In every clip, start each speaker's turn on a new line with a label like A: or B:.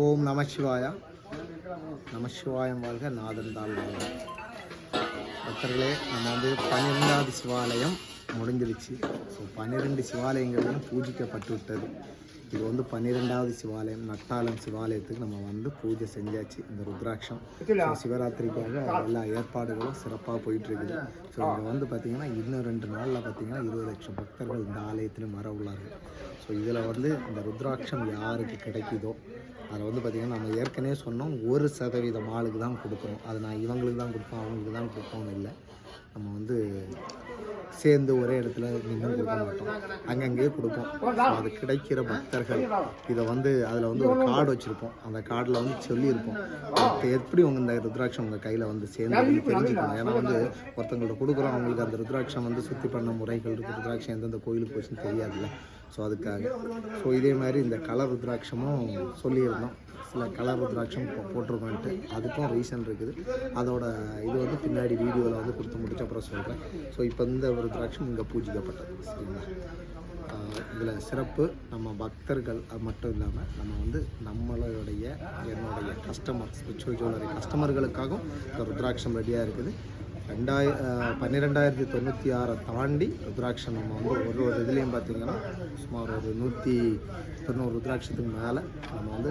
A: ஓம் நம சிவாயா. நம சிவாயம் வாழ்க நாதன் தாள் வாழ்க. பக்தர்களே நம்ம வந்து பன்னிரெண்டாவது சிவாலயம் முடிஞ்சிருச்சு. ஸோ பன்னிரெண்டு சிவாலயங்களையும் பூஜிக்கப்பட்டு விட்டது. இது வந்து பன்னிரெண்டாவது சிவாலயம் நட்டாளம் சிவாலயத்துக்கு நம்ம வந்து பூஜை செஞ்சாச்சு இந்த ருத்ராட்சம். ஸோ சிவராத்திரிக்காக எல்லா ஏற்பாடுகளும் சிறப்பாக போயிட்டுருக்குது. ஸோ இங்கே வந்து பார்த்திங்கன்னா இன்னும் ரெண்டு நாளில் பார்த்திங்கன்னா இருபது லட்சம் பக்தர்கள் இந்த ஆலயத்திலும் வர உள்ளார்கள். ஸோ இதில் வந்து இந்த ருத்ராட்சம் யாருக்கு கிடைக்குதோ அதை வந்து பார்த்திங்கன்னா நம்ம ஏற்கனவே சொன்னோம் ஒரு சதவீதம் ஆளுக்கு தான் கொடுக்குறோம். அது நான் இவங்களுக்கு தான் கொடுப்போம் அவங்களுக்கு தான் கொடுப்போம்னு இல்லை. நம்ம வந்து சேர்ந்து ஒரே இடத்துல நின்று கொடுக்க மாட்டோம். அங்கங்கேயே கொடுப்போம். ஸோ அது கிடைக்கிற பக்தர்கள். இதை வந்து அதில் வந்து ஒரு கார்டு வச்சுருப்போம். அந்த கார்டில் வந்து சொல்லியிருப்போம். எப்படி உங்கள் இந்த ருத்ராட்சம் உங்கள் கையில் வந்து சேர்ந்து தெரிஞ்சுக்கணும். ஏன்னா வந்து ஒருத்தவங்கள்ட்ட கொடுக்குறோம். அவங்களுக்கு அந்த ருத்ராட்சம் வந்து சுத்தி பண்ண முறைகள் இருக்குது ருத்ராட்சம் எந்தெந்த கோயிலுக்கு போச்சுன்னு தெரியாதுல்ல. ஸோ அதுக்காக. ஸோ இதே மாதிரி இந்த கலர் ருத்ராட்சமும் சொல்லியிருந்தோம். சில கலர் ருத்ராட்சம் போட்டிருக்கோன்ட்டு. அதுக்கும் ரீசன் இருக்குது. அதோட இது வந்து பின்னாடி வீடியோவில் வந்து கொடுத்து முடிச்ச அப்புறம் சொல்கிறேன் ஸோ இப்போ இந்த ருத்ராட்சம் இங்கே பூஜிக்கப்பட்டது சரிங்களா? இதில் சிறப்பு நம்ம பக்தர்கள் அது மட்டும் இல்லாமல் நம்ம வந்து நம்மளுடைய என்னுடைய கஸ்டமர் ஸ்பிரிச்சுவல் ஜுவல்லரி கஸ்டமர்களுக்காகவும் இந்த ருத்ராட்சம் ரெடியாக இருக்குது. ரெண்டாய பன்னிரெண்டாயிரத்தி தொண்ணூற்றி ஆறை தாண்டி ருத்ராட்சம் நம்ம வந்து ஒரு ஒரு இதுலேயும் பார்த்தீங்கன்னா சுமார் ஒரு நூற்றி தொண்ணூறு ருத்ராட்சத்துக்கு மேலே நம்ம வந்து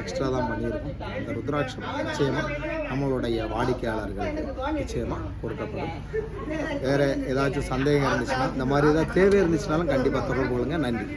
A: எக்ஸ்ட்ரா தான் பண்ணியிருக்கோம். இந்த ருத்ராட்சம் நிச்சயமாக நம்மளுடைய வாடிக்கையாளர்களுக்கு நிச்சயமாக கொடுக்கப்படும். வேறு ஏதாச்சும் சந்தேகம் இருந்துச்சுன்னா இந்த மாதிரி ஏதாவது தேவை இருந்துச்சுனாலும் கண்டிப்பாக தொடர்பு கொள்ளுங்க. நன்றி.